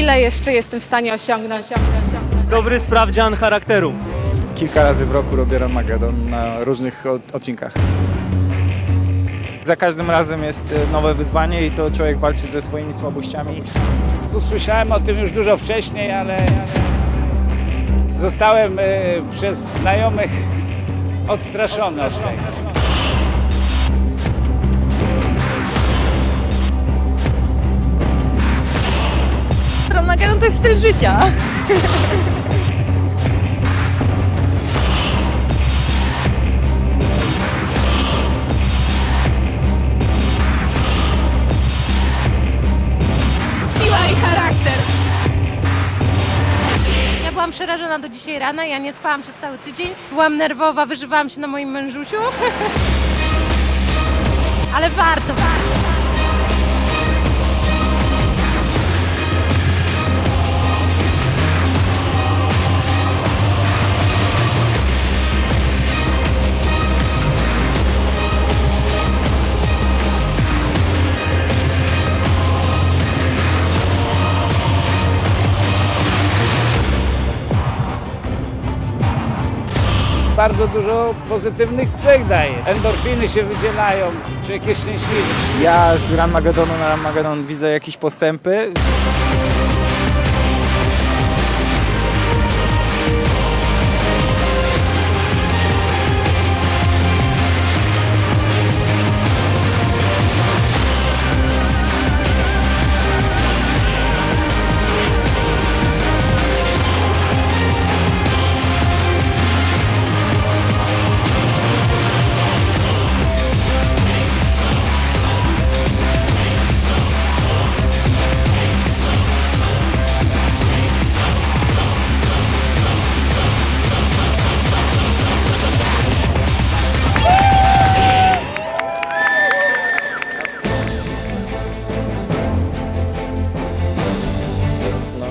ile jeszcze jestem w stanie osiągnąć. osiągnąć, osiągnąć. Dobry sprawdzian charakteru. Kilka razy w roku robię Armageddon na różnych od- odcinkach. Za każdym razem jest e, nowe wyzwanie i to człowiek walczy ze swoimi słabościami. Usłyszałem o tym już dużo wcześniej, ale, ale zostałem e, przez znajomych odstraszony od tego. Jest styl życia. Siła i charakter. Ja byłam przerażona do dzisiaj rana, ja nie spałam przez cały tydzień. Byłam nerwowa, wyżywałam się na moim mężusiu. Ale warto, warto. Bardzo dużo pozytywnych cech daje. Endorfiny się wydzielają, człowiek jest szczęśliwy. Ja z Armageddonu na Armageddon widzę jakieś postępy.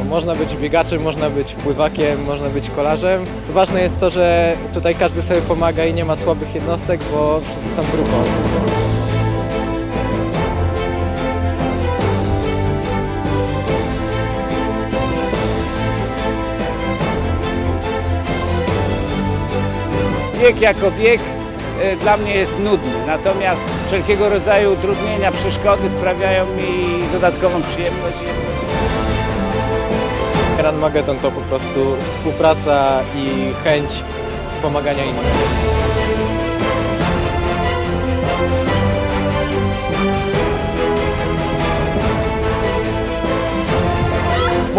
Można być biegaczem, można być pływakiem, można być kolarzem. Ważne jest to, że tutaj każdy sobie pomaga i nie ma słabych jednostek, bo wszyscy są grupą. Bieg jako bieg e, dla mnie jest nudny, natomiast wszelkiego rodzaju utrudnienia, przeszkody sprawiają mi dodatkową przyjemność. Armageddon to po prostu współpraca i chęć pomagania innym.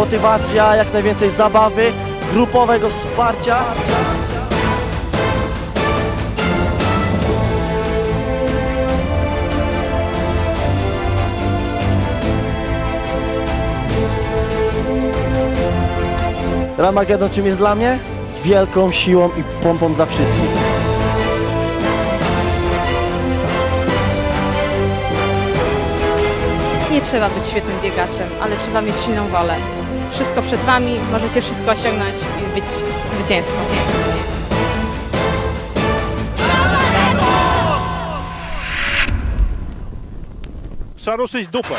motywacja, jak najwięcej zabawy, grupowego wsparcia. Ramagedon czym jest dla mnie? Wielką siłą i pompą dla wszystkich. Nie trzeba być świetnym biegaczem, ale trzeba mieć silną wolę. Wszystko przed wami, możecie wszystko osiągnąć i być zwycięzcą. Trzeba ruszyć dupę.